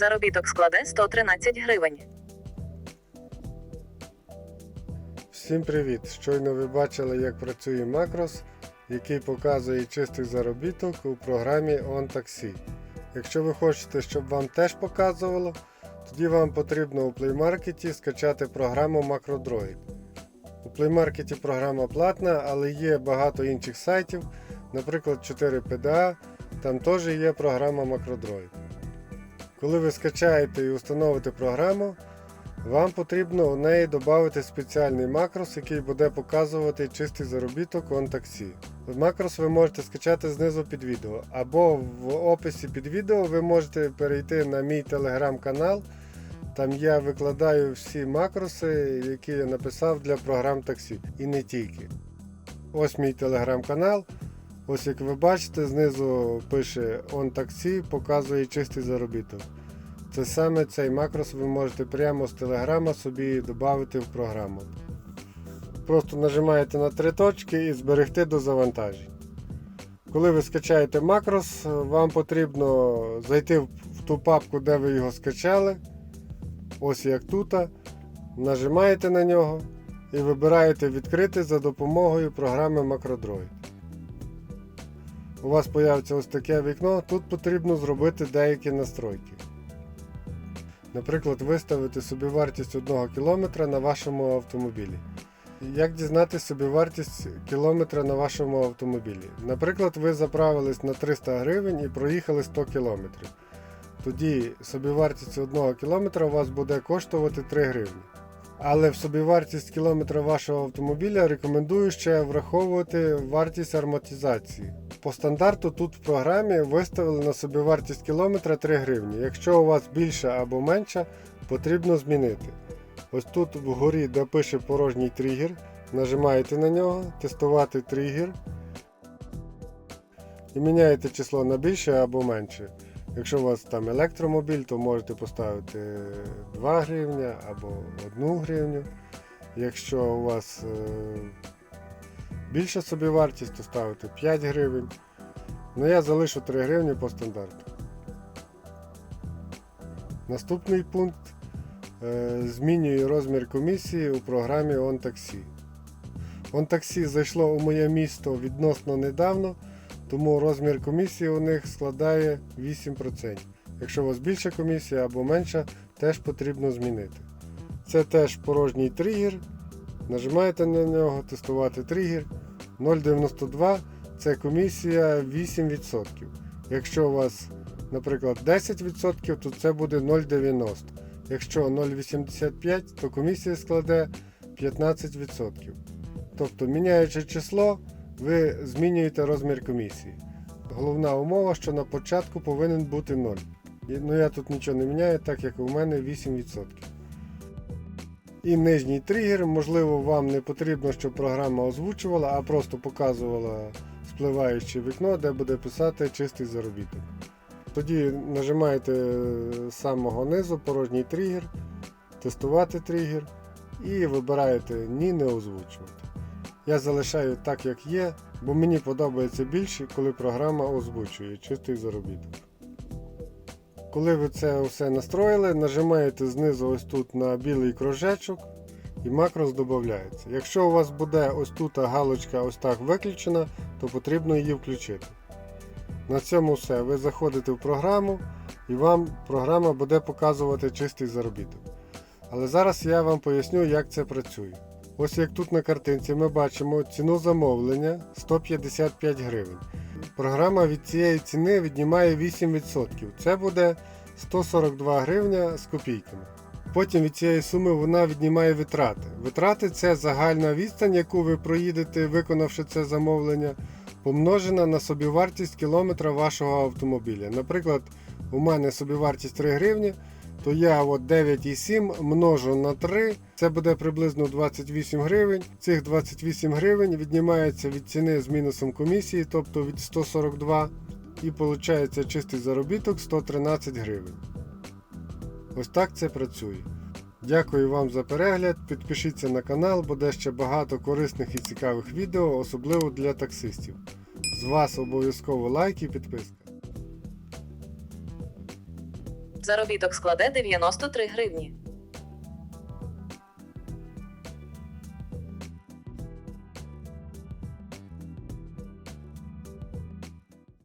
Заробіток складе 113 гривень. Всім привіт! Щойно ви бачили, як працює макрос, який показує чистий заробіток у програмі OnTaxi. Якщо ви хочете, щоб вам теж показувало, тоді вам потрібно у Play Market скачати програму MacroDroid. У Play Market програма платна, але є багато інших сайтів, наприклад 4PDA, там теж є програма MacroDroid. Коли ви скачаєте і установите програму, вам потрібно у неї додати спеціальний макрос, який буде показувати чистий заробіток OnTaxi. Макрос ви можете скачати знизу під відео, або в описі під відео ви можете перейти на мій телеграм-канал. Там я викладаю всі макроси, які я написав для програм таксі. І не тільки. Ось мій телеграм-канал. Ось як ви бачите, знизу пише OnTaxi, показує чистий заробіток. Це саме цей макрос ви можете прямо з телеграма собі додати в програму. Просто нажимаєте на три точки і зберегти до завантажень. Коли ви скачаєте макрос, вам потрібно зайти в ту папку, де ви його скачали. Ось як тут. Нажимаєте на нього і вибираєте відкрити за допомогою програми MacroDroid. У вас з'явиться ось таке вікно. Тут потрібно зробити деякі настройки. Наприклад, виставити собівартість 1 км на вашому автомобілі. Як дізнатися собівартість кілометра на вашому автомобілі? Наприклад, ви заправились на 300 гривень і проїхали 100 км. Тоді собівартість 1 км у вас буде коштувати 3 гривні. Але в собівартість кілометра вашого автомобіля рекомендую ще враховувати вартість амортизації. По стандарту тут в програмі виставили на собівартість кілометра 3 гривні. Якщо у вас більша або менша, потрібно змінити. Ось тут вгорі, де пише порожній тригер, нажимаєте на нього, тестувати тригер і міняєте число на більше або менше. Якщо у вас там електромобіль, то можете поставити 2 гривня або 1 гривню. Якщо у вас е, більша собівартість, то ставите 5 гривень. Ну я залишу 3 гривні по стандарту. Наступний пункт е, змінює розмір комісії у програмі OnTaxi. OnTaxi зайшло у моє місто відносно недавно, тому розмір комісії у них складає 8%. Якщо у вас більша комісія або менша, теж потрібно змінити. Це теж порожній тригер. Нажимаєте на нього, тестувати тригер. 0,92 це комісія 8%. Якщо у вас, наприклад, 10%, то це буде 0,90. Якщо 0,85, то комісія складе 15%. Тобто, міняючи число, ви змінюєте розмір комісії. Головна умова, що на початку повинен бути 0. Ну я тут нічого не міняю, так як у мене 8%. І нижній тригер, можливо, вам не потрібно, щоб програма озвучувала, а просто показувала спливаюче вікно, де буде писати чистий заробіток. Тоді нажимаєте з самого низу порожній тригер, тестувати тригер і вибираєте Ні не озвучувати. Я залишаю так, як є, бо мені подобається більше, коли програма озвучує чистий заробіток. Коли ви це все настроїли, нажимаєте знизу ось тут на білий кружечок і макрос додається. Якщо у вас буде ось тут галочка ось так виключена, то потрібно її включити. На цьому все. Ви заходите в програму і вам програма буде показувати чистий заробіток. Але зараз я вам поясню, як це працює. Ось як тут на картинці ми бачимо ціну замовлення 155 гривень. Програма від цієї ціни віднімає 8%. Це буде 142 гривня з копійками. Потім від цієї суми вона віднімає витрати. Витрати це загальна відстань, яку ви проїдете, виконавши це замовлення, помножена на собівартість кілометра вашого автомобіля. Наприклад, у мене собівартість 3 гривні, то я от 9,7 множу на 3, це буде приблизно 28 гривень. Цих 28 гривень віднімається від ціни з мінусом комісії, тобто від 142, і виходить чистий заробіток 113 гривень. Ось так це працює. Дякую вам за перегляд. Підпишіться на канал, буде ще багато корисних і цікавих відео, особливо для таксистів. З вас обов'язково лайк і підписка. Заробіток складе 93 гривні.